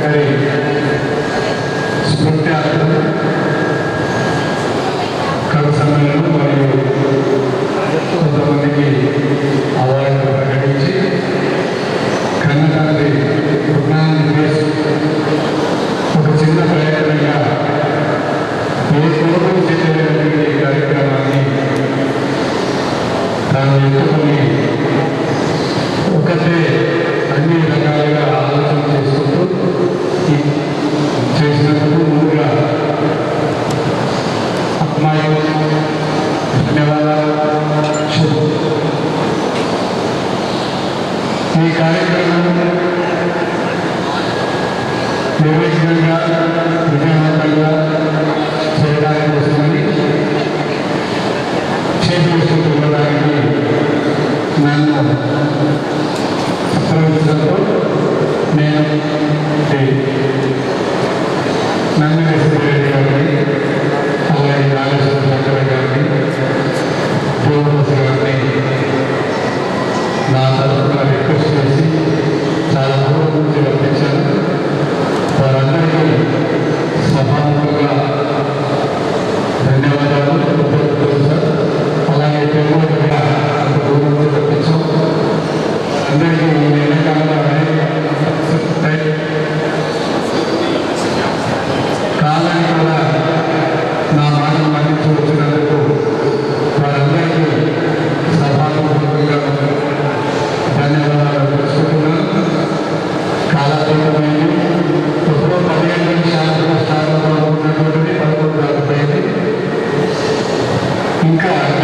secretary. ఇంకా time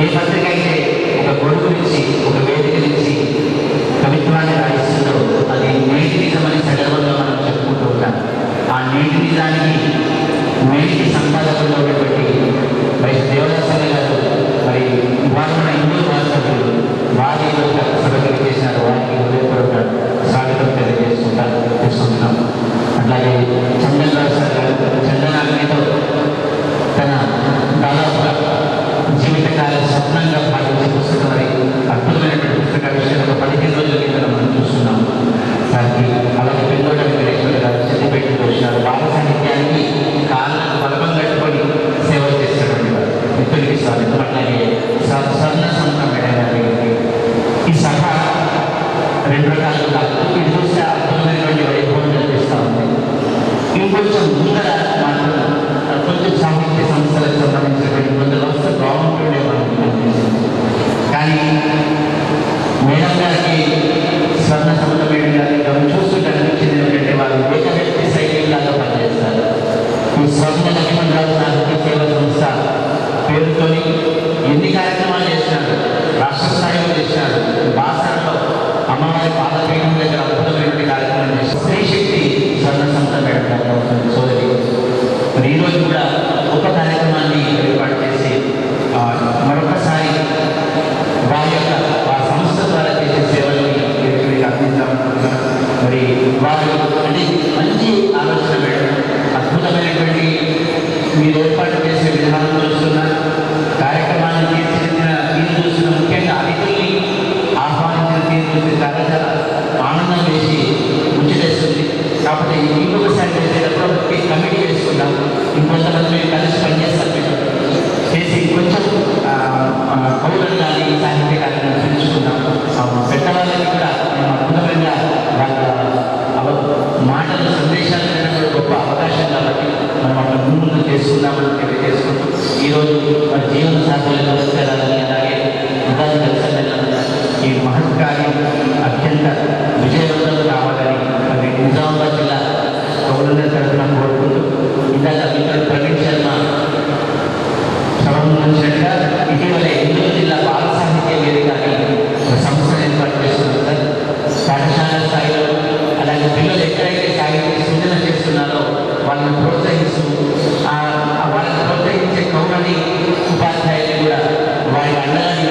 ఏ పత్రిక అయితే ఒక గొడుగు నుంచి ఒక వేదిక నుంచి కవిత్వాన్ని రాయిస్తుందో అది నేటి నిజమని సందర్భంగా మనం చెప్పుకుంటూ ఉంటాం. ఆ నేటి నిజానికి నేటి సంపాదకుల్లో ఉన్నటువంటి మరి దేవదాసారి గారు మరి ఇవాళ ఎన్నో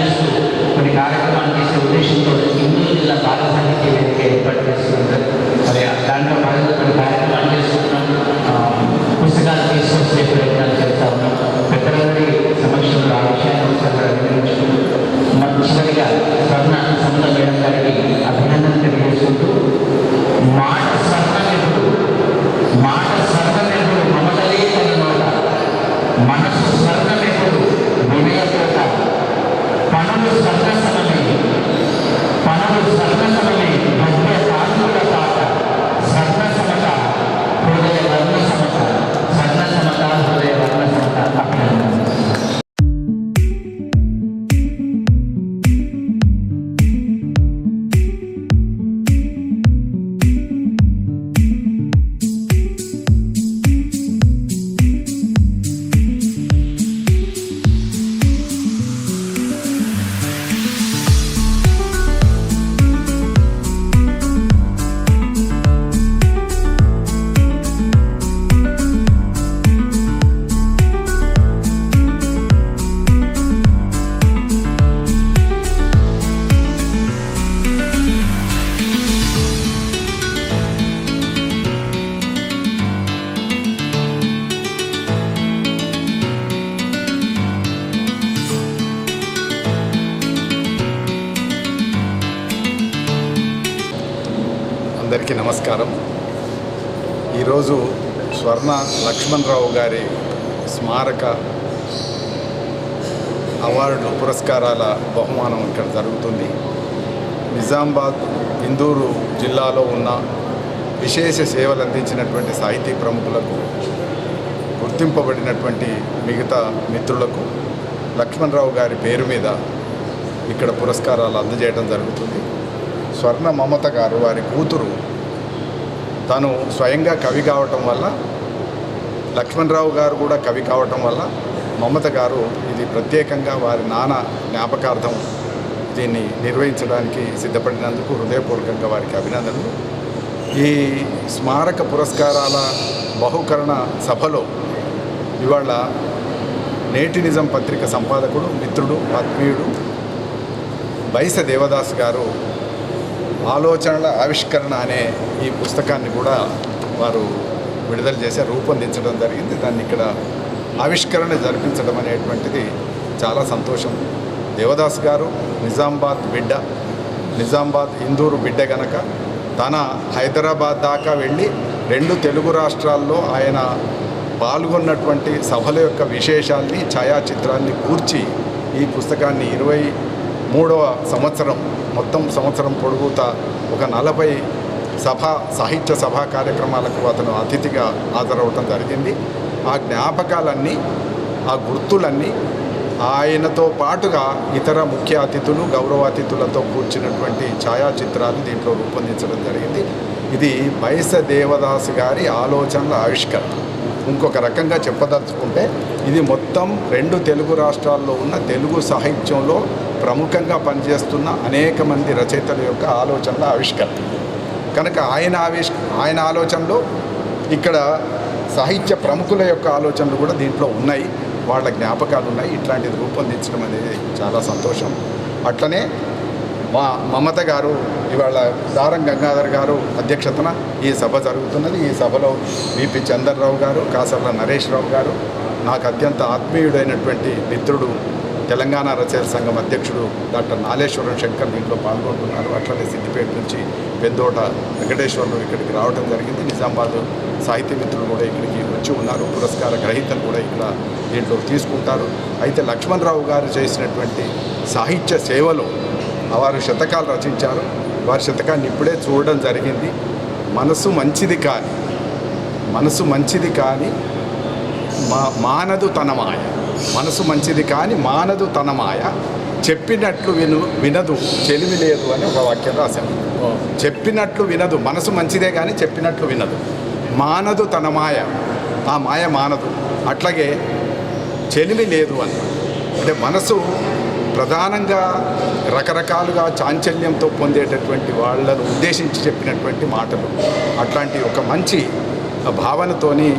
చేస్తూ కొన్ని కార్యక్రమాలు చేసే ఉద్దేశంతో గుంటూరు జిల్లా బాల సాహిత్య వేదిక ఏర్పాటు చేస్తున్నారు లక్ష్మణరావు గారి స్మారక అవార్డు పురస్కారాల బహుమానం ఇక్కడ జరుగుతుంది. నిజామాబాద్ ఇందూరు జిల్లాలో ఉన్న విశేష సేవలు అందించినటువంటి సాహితీ ప్రముఖులకు గుర్తింపబడినటువంటి మిగతా మిత్రులకు లక్ష్మణరావు గారి పేరు మీద ఇక్కడ పురస్కారాలు అందజేయడం జరుగుతుంది. స్వర్ణ మమత గారు వారి కూతురు తను స్వయంగా కవి కావటం వల్ల లక్ష్మణరావు గారు కూడా కవి కావటం వల్ల మమత గారు ఇది ప్రత్యేకంగా వారి నాన్న జ్ఞాపకార్థం దీన్ని నిర్వహించడానికి సిద్ధపడినందుకు హృదయపూర్వకంగా వారికి అభినందనలు. ఈ స్మారక పురస్కారాల బహుకరణ సభలో ఇవాళ నేటి నిజం పత్రిక సంపాదకుడు మిత్రుడు ఆత్మీయుడు బైస దేవదాస్ గారు ఆలోచనల ఆవిష్కరణ అనే ఈ పుస్తకాన్ని కూడా వారు విడుదల చేసి రూపొందించడం జరిగింది. దాన్ని ఇక్కడ ఆవిష్కరణ జరిపించడం అనేటువంటిది చాలా సంతోషం. దేవదాస్ గారు నిజామాబాద్ బిడ్డ. నిజామాబాద్ ఇందూరు బిడ్డ గనక తన హైదరాబాద్ దాకా వెళ్ళి రెండు తెలుగు రాష్ట్రాల్లో ఆయన పాల్గొన్నటువంటి సభల యొక్క విశేషాన్ని ఛాయాచిత్రాన్ని కూర్చి ఈ పుస్తకాన్ని ఇరవై మూడవ సంవత్సరం మొత్తం సంవత్సరం పొడుగుతా ఒక నలభై సభ సాహిత్య సభా కార్యక్రమాలకు అతను అతిథిగా హాజరవటం జరిగింది. ఆ జ్ఞాపకాలన్నీ ఆ గుర్తులన్నీ ఆయనతో పాటుగా ఇతర ముఖ్య అతిథులు గౌరవాతిథులతో కూర్చున్నటువంటి ఛాయాచిత్రాలు దీంట్లో రూపొందించడం జరిగింది. ఇది బైస దేవదాస్ గారి ఆలోచనల ఆవిష్కరణ. ఇంకొక రకంగా చెప్పదలుచుకుంటే ఇది మొత్తం రెండు తెలుగు రాష్ట్రాల్లో ఉన్న తెలుగు సాహిత్యంలో ప్రముఖంగా పనిచేస్తున్న అనేక మంది రచయితల యొక్క ఆలోచనల ఆవిష్కరణ. కనుక ఆయన ఆవేశ ఆయన ఆలోచనలు ఇక్కడ సాహిత్య ప్రముఖుల యొక్క ఆలోచనలు కూడా దీంట్లో ఉన్నాయి. వాళ్ళ జ్ఞాపకాలు ఉన్నాయి. ఇట్లాంటిది రూపొందించడం అనేది చాలా సంతోషం. అట్లనే మా మమత గారు ఇవాళ దారం గంగాధర్ గారు అధ్యక్షతన ఈ సభ జరుగుతున్నది. ఈ సభలో బీపీ చందర్రావు గారు కాసర్ల నరేష్ రావు గారు నాకు అత్యంత ఆత్మీయుడైనటువంటి మిత్రుడు తెలంగాణ రచయిత సంఘం అధ్యక్షుడు డాక్టర్ నాలేశ్వరం శంకర్ దీంట్లో పాల్గొంటున్నారు. అట్లనే సిద్దిపేట నుంచి పెద్దోట వెంకటేశ్వర్లు ఇక్కడికి రావడం జరిగింది. నిజామాబాద్ సాహిత్య మిత్రులు కూడా ఇక్కడికి వచ్చి ఉన్నారు. పురస్కార గ్రహీతలు కూడా ఇక్కడ దీంట్లో తీసుకుంటారు. అయితే లక్ష్మణరావు గారు చేసినటువంటి సాహిత్య సేవలో వారు శతకాలు రచించారు. వారి శతకాన్ని ఇప్పుడే చూడడం జరిగింది. మనసు మంచిది కానీ మనసు మంచిది కానీ మా మానదు తన మాయ. మనసు మంచిది కానీ మానదు తన మాయ. చెప్పినట్లు విను వినదు చెలిమి లేదు అని ఒక వాక్యం రాశాను చెప్పినట్లు వినదు. మనసు మంచిదే కానీ చెప్పినట్లు వినదు. మానదు తన మాయ. ఆ మాయ మానదు. అట్లాగే చెలిమి లేదు అని. అంటే మనసు ప్రధానంగా రకరకాలుగా చాంచల్యంతో పొందేటటువంటి వాళ్ళను ఉద్దేశించి చెప్పినటువంటి మాటలు. అట్లాంటి ఒక మంచి భావనతోని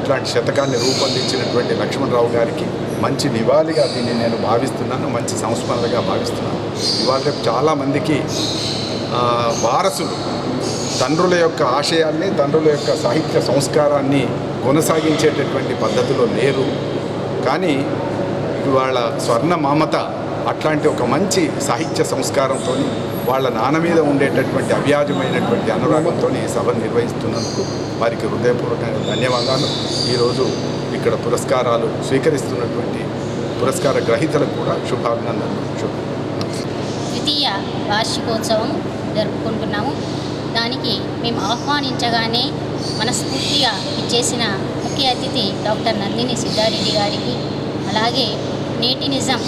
ఇట్లాంటి శతకాన్ని రూపొందించినటువంటి లక్ష్మణరావు గారికి మంచి నివాళిగా దీన్ని నేను భావిస్తున్నాను మంచి సంస్మరణగా భావిస్తున్నాను. ఇవాళ చాలామందికి వారసులు తండ్రుల యొక్క ఆశయాన్ని తండ్రుల యొక్క సాహిత్య సంస్కారాన్ని కొనసాగించేటటువంటి పద్ధతిలో లేరు. కానీ ఇవాళ స్వర్ణ మమత అట్లాంటి ఒక మంచి సాహిత్య సంస్కారంతో వాళ్ళ నాన్న మీద ఉండేటటువంటి అవ్యాజమైనటువంటి అనురాగంతో ఈ సభ నిర్వహిస్తున్నందుకు వారికి హృదయపూర్వకమైన ధన్యవాదాలు. ఈరోజు ఇక్కడ పురస్కారాలు స్వీకరిస్తున్నటువంటి పురస్కార గ్రహీతలకు కూడా శుభాభినందనలు. శుభ ద్వితీయ వార్షికోత్సవం జరుపుకుంటున్నాము. దానికి మేము ఆహ్వానించగానే మనస్ఫూర్తిగా ఇచ్చేసిన ముఖ్య అతిథి డాక్టర్ నందిని సిద్ధారెడ్డి గారికి అలాగే నేటి నిజం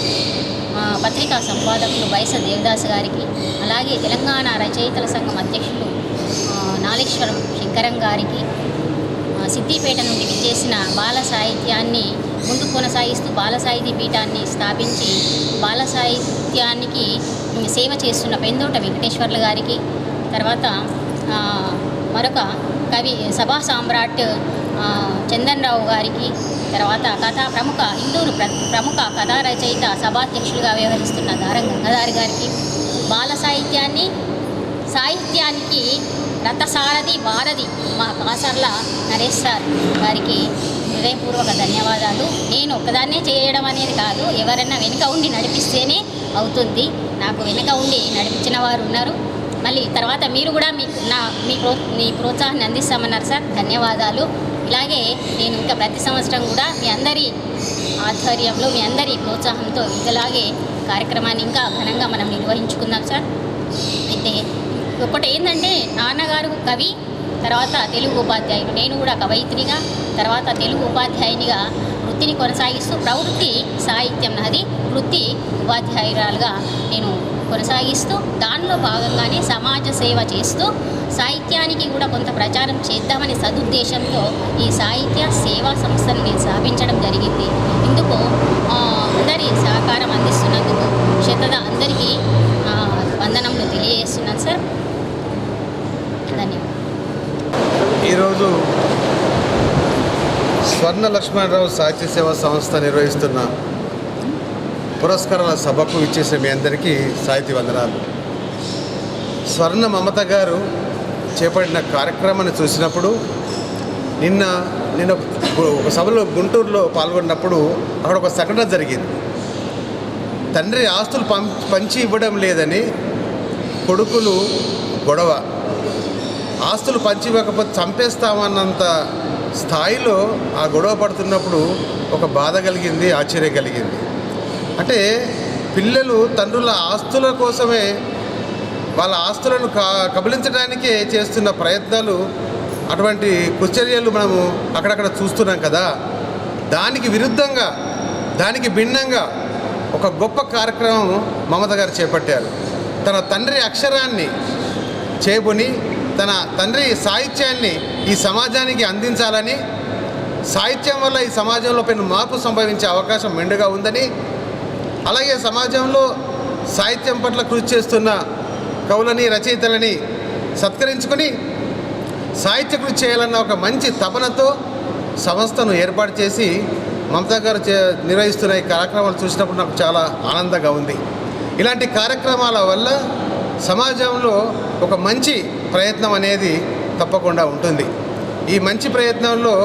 పత్రికా సంపాదకులు వైస దేవదాస్ గారికి అలాగే తెలంగాణ రచయితల సంఘం అధ్యక్షులు నాగేశ్వరం నాలేశ్వరం శంకరం గారికి సిద్దిపేట నుండి విచ్చేసిన బాల సాహిత్యాన్ని ముందు కొనసాగిస్తూ బాల సాహితీ పీఠాన్ని స్థాపించి బాల సాహిత్యానికి సేవ చేస్తున్న పెందోట వెంకటేశ్వర్లు గారికి తర్వాత మరొక కవి సభా సామ్రాట్ చందన్రావు చందన్ రావు గారికి తర్వాత కథా ప్రముఖ ఇందూరు ప్ర ప్రముఖ కథా రచయిత సభాధ్యక్షులుగా వ్యవహరిస్తున్న దారం గంగాధారి గారికి బాల సాహిత్యాన్ని సాహిత్యానికి రథసారథి వారధి మా కాసర్ల నరేష్ సార్ గారికి హృదయపూర్వక ధన్యవాదాలు. నేను ఒక్కదాన్నే చేయడం అనేది కాదు ఎవరైనా వెనుక ఉండి నడిపిస్తేనే అవుతుంది. నాకు వెనుక ఉండి నడిపించిన వారు ఉన్నారు. మళ్ళీ తర్వాత మీరు కూడా మీ నా మీ ప్రో మీ ప్రోత్సాహాన్ని అందిస్తామన్నారు సార్. ధన్యవాదాలు. ఇలాగే నేను ఇంకా ప్రతి సంవత్సరం కూడా మీ అందరి ఆధ్వర్యంలో మీ అందరి ప్రోత్సాహంతో ఇలాగే కార్యక్రమాన్ని ఇంకా ఘనంగా మనం నిర్వహించుకుందాం సార్. అయితే ఒకటి ఏంటంటే నాన్నగారు కవి తర్వాత తెలుగు ఉపాధ్యాయులు. నేను కూడా కవయిత్రిగా తర్వాత తెలుగు ఉపాధ్యాయునిగా వృత్తిని కొనసాగిస్తూ ప్రవృత్తి సాహిత్యం నాది. వృత్తి ఉపాధ్యాయురాలుగా నేను కొనసాగిస్తూ దానిలో భాగంగానే సమాజ సేవ చేస్తూ సాహిత్యానికి కూడా కొంత ప్రచారం చేద్దామనే సదుద్దేశంతో ఈ సాహిత్య సేవా సంస్థను నేను స్థాపించడం జరిగింది. ఇందుకు అందరి సహకారం అందిస్తున్నందుకు శతద అందరికీ ఆ, వందనములు తెలియజేస్తున్నాను సార్ ధన్యవాదాలు ఈరోజు స్వర్ణ లక్ష్మణరావు సాహిత్య సేవా సంస్థ నిర్వహిస్తున్న పురస్కారాల సభకు ఇచ్చేసిన మీ అందరికీ సాహిత్య వందనాలు. స్వర్ణ మమత గారు చేపట్టిన కార్యక్రమాన్ని చూసినప్పుడు నిన్న నిన్న ఒక- సభలో గుంటూరులో పాల్గొన్నప్పుడు అక్కడ ఒక సంఘటన జరిగింది. తండ్రి ఆస్తులు పం పంచి ఇవ్వడం లేదని కొడుకులు గొడవ. ఆస్తులు పంచి ఇవ్వకపోతే చంపేస్తామన్నంత స్థాయిలో ఆ గొడవ పడుతున్నప్పుడు ఒక బాధ కలిగింది ఆశ్చర్యం కలిగింది. అంటే పిల్లలు తండ్రుల ఆస్తుల కోసమే వాళ్ళ ఆస్తులను కబలించడానికే చేస్తున్న ప్రయత్నాలు అటువంటి కుచర్యలు మనము అక్కడక్కడ చూస్తున్నాం కదా. దానికి విరుద్ధంగా దానికి భిన్నంగా ఒక గొప్ప కార్యక్రమం మమత గారు చేపట్టారు. తన తండ్రి అక్షరాన్ని చేబుని తన తండ్రి సాహిత్యాన్ని ఈ సమాజానికి అందించాలని సాహిత్యం వల్ల ఈ సమాజంలో పెను మార్పు సంభవించే అవకాశం మెండుగా ఉందని అలాగే సమాజంలో సాహిత్యం పట్ల కృషి చేస్తున్న కవులని రచయితలని సత్కరించుకొని సాహిత్య కృషి చేయాలన్న ఒక మంచి తపనతో సంస్థను ఏర్పాటు చేసి మమతా గారు చే నిర్వహిస్తున్న ఈ కార్యక్రమాలు చూసినప్పుడు నాకు చాలా ఆనందంగా ఉంది. ఇలాంటి కార్యక్రమాల వల్ల సమాజంలో ఒక మంచి ప్రయత్నం అనేది తప్పకుండా ఉంటుంది. ఈ మంచి ప్రయత్నంలో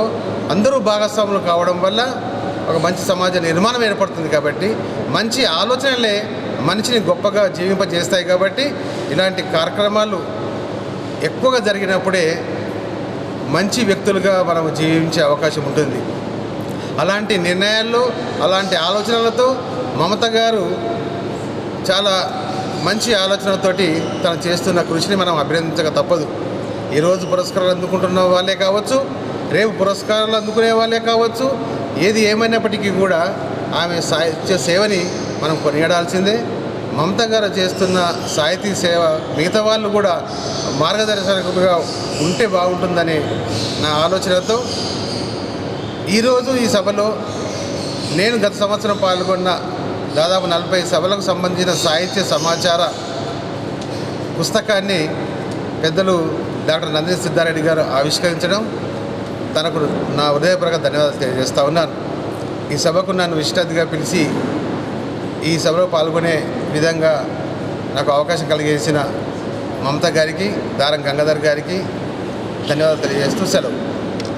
అందరూ భాగస్వాములు కావడం వల్ల ఒక మంచి సమాజ నిర్మాణం ఏర్పడుతుంది కాబట్టి మంచి ఆలోచనలే మనిషిని గొప్పగా జీవింపజేస్తాయి కాబట్టి ఇలాంటి కార్యక్రమాలు ఎక్కువగా జరిగినప్పుడే మంచి వ్యక్తులుగా మనం జీవించే అవకాశం ఉంటుంది. అలాంటి నిర్ణయాల్లో అలాంటి ఆలోచనలతో మమత గారు చాలా మంచి ఆలోచనతోటి తను చేస్తున్న కృషిని మనం అభినందించక తప్పదు. ఈరోజు పురస్కారాలు అందుకుంటున్న వాళ్ళే కావచ్చు రేపు పురస్కారాలు అందుకునే వాళ్ళే కావచ్చు ఏది ఏమైనప్పటికీ కూడా ఆమె సాహిత్య సేవని మనం కొనియాడాల్సిందే. మమత గారు చేస్తున్న సాహితీ సేవ మిగతా వాళ్ళు కూడా మార్గదర్శకులుగా ఉంటే బాగుంటుందని నా ఆలోచనతో ఈరోజు ఈ సభలో నేను గత సంవత్సరం పాల్గొన్న దాదాపు నలభై సభలకు సంబంధించిన సాహిత్య సమాచార పుస్తకాన్ని పెద్దలు డాక్టర్ నందిని సిద్ధారెడ్డి గారు ఆవిష్కరించడం తనకు నా హృదయపూర్వక ధన్యవాదాలు తెలియజేస్తా ఉన్నాను. ఈ సభకు నన్ను విశిష్ట పిలిచి ఈ సభలో పాల్గొనే విధంగా నాకు అవకాశం కలిగేసిన మమత గారికి దారం గంగాధర్ గారికి ధన్యవాదాలు తెలియజేస్తూ సెలవు.